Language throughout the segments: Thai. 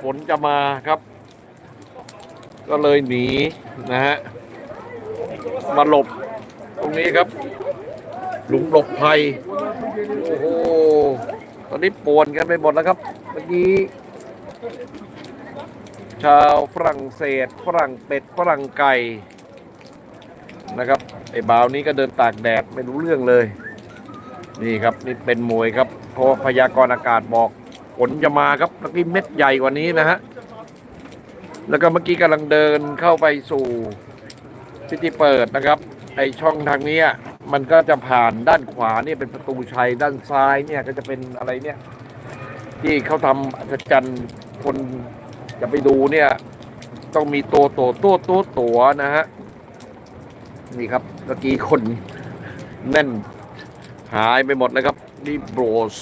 ฝนจะมาครับ ก็เลยหนีนะฮะมาหลบตรงนี้ครับ หลุมหลบภัยโอ้โหตอนนี้ป่วนกันไปหมดแล้วครับเมื่อกี้ชาวฝรั่งเศสฝรั่งเป็ดฝรั่งไก่นะครับไอ้บ่าวนี้ก็เดินตากแดดไม่รู้เรื่องเลย นี่ครับนี่เป็นมวยครับเพราะพยากรณ์อากาศบอก ฝนจะมาครับเมื่อกี้เม็ดใหญ่กว่านี้นะฮะ แล้วก็เมื่อกี้กำลังเดินเข้าไปสู่พิธีเปิดนะครับ ไอช่องทางนี้มันก็จะผ่านด้านขวาเนี่ยเป็นประตูชัยด้านซ้ายเนี่ยก็จะเป็นอะไรเนี่ย ที่เขาทำอัศจรรย์คนจะไปดูเนี่ย ต้องมีตัวโตตัวตัวตัวนะฮะนี่ครับเมื่อกี้คนแน่นหายไปหมดเลยครับนี่โบส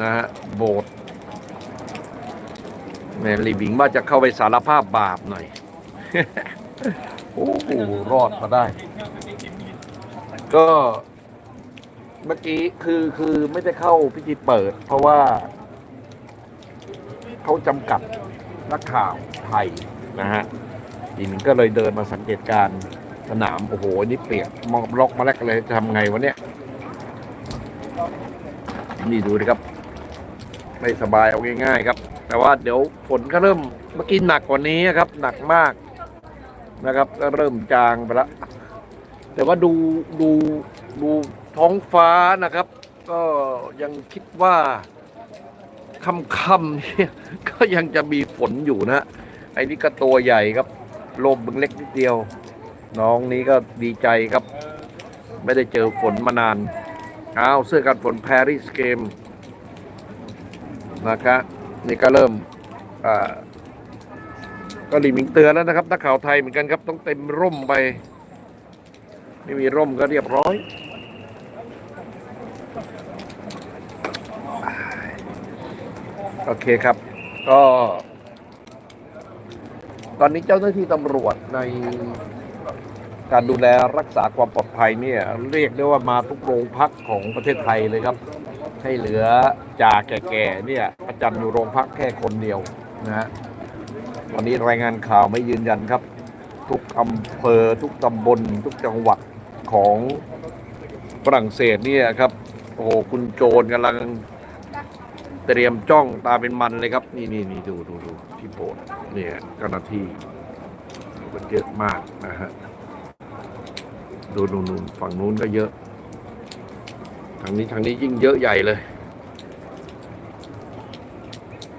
นะฮะโบสถ์แม่ลีบิงว่าจะเข้าไปสารภาพบาปหน่อย โอ้โหรอดมาได้ ก็เมื่อกี้คือคือไม่ได้เข้าพิธีเปิด เพราะว่า เขาจำกัดนักข่าวไทยนะฮะทีนี้ก็เลยเดินมาสังเกตการณ์สนาม โอ้โหนี่เปียกมองล็อกมาแล้วเลยจะทำไงวะเนี่ย นี่ดูดิครับ ไม่สบายเอาง่ายๆครับ แต่ว่าเดี๋ยวฝนก็เริ่มเมื่อกี้หนักกว่านี้ครับ หนักมากนะครับก็เริ่มจางไปแล้วแต่ว่าดูดูดูท้องฟ้านะครับ ก็ยังคิดว่าค่ำๆเนี่ยก็ยังจะมีฝนอยู่นะไอ้นี่ก็ตัวใหญ่ครับลมบึงเล็กนิดเดียว น้องนี้ก็ดีใจครับ ไม่ได้เจอฝนมานานอ้าวเสื้อกันฝนปารีสเกม นะครับนี่ก็เริ่มอ่าก็หลีมิงเตือนแล้วนะครับนักข่าวไทยเหมือนกันครับ ต้องเต็มร่มไป ไม่มีร่มก็เรียบร้อยโอเคครับ ก็ ตอนนี้เจ้าหน้าที่ตำรวจในการดูแลรักษาความปลอดภัยเนี่ย เรียกได้ว่ามาทุกโรงพักของประเทศไทยเลยครับ ให้เหลือจ่าแก่ๆเนี่ยประจำอยู่โรงพักแค่คนเดียวนะฮะตอนนี้รายงานข่าวไม่ยืนยันครับ ทุกอำเภอทุกตำบล ทุกจังหวัดของฝรั่งเศสเนี่ยครับโอ้โหคุณโจรกำลังเตรียมจ้องตาเป็นมันเลยครับ นี่นี่นี่ดูดูดูที่โบสถ์เนี่ยเจ้าหน้าที่มันเยอะมากนะฮะดูนู่นนู่นฝั่งนู้นก็เยอะ ทางนี้ทางนี้ยิ่งเยอะใหญ่เลย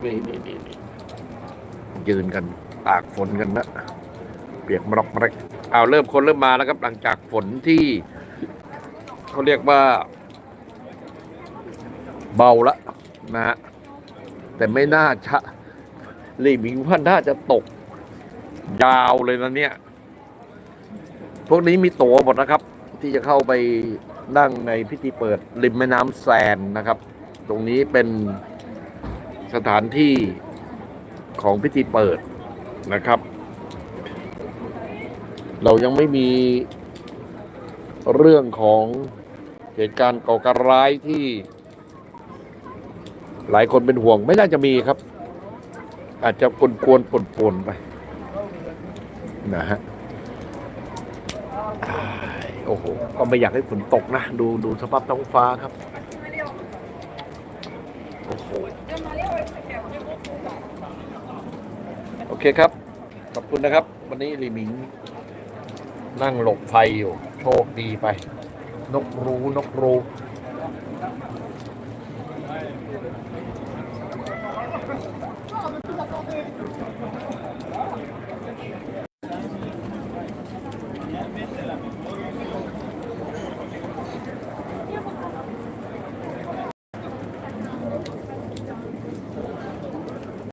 นี่นี่นี่ยืนกันตากฝนกันนะเปียกมรอกมรกเอาเริ่มคนเริ่มมาแล้วครับ หลังจากฝนที่เขาเรียกว่า เบาละนะฮะแต่ไม่น่าจะลีมิงว่าน่าจะตก ยาวเลยนะเนี่ย พวกนี้มีตั๋วหมดนะครับ ที่จะเข้าไปนั่งในพิธีเปิดริมแม่น้ำแซนนะครับ ตรงนี้เป็นสถานที่ของพิธีเปิดนะครับ เรายังไม่มีเรื่องของเหตุการณ์ก่อการร้ายที่หลายคนเป็นห่วงไม่น่าจะมีครับ อาจจะกวนกวนปนปนๆไปนะฮะ โอ้โห ก็ไม่อยากให้ฝนตกนะ ดูดูสภาพท้องฟ้าครับ โอ้โห โอเคครับ ขอบคุณนะครับ วันนี้ลีหมิง นั่งหลบไฟอยู่ โชคดีไป นกรู้นกรู้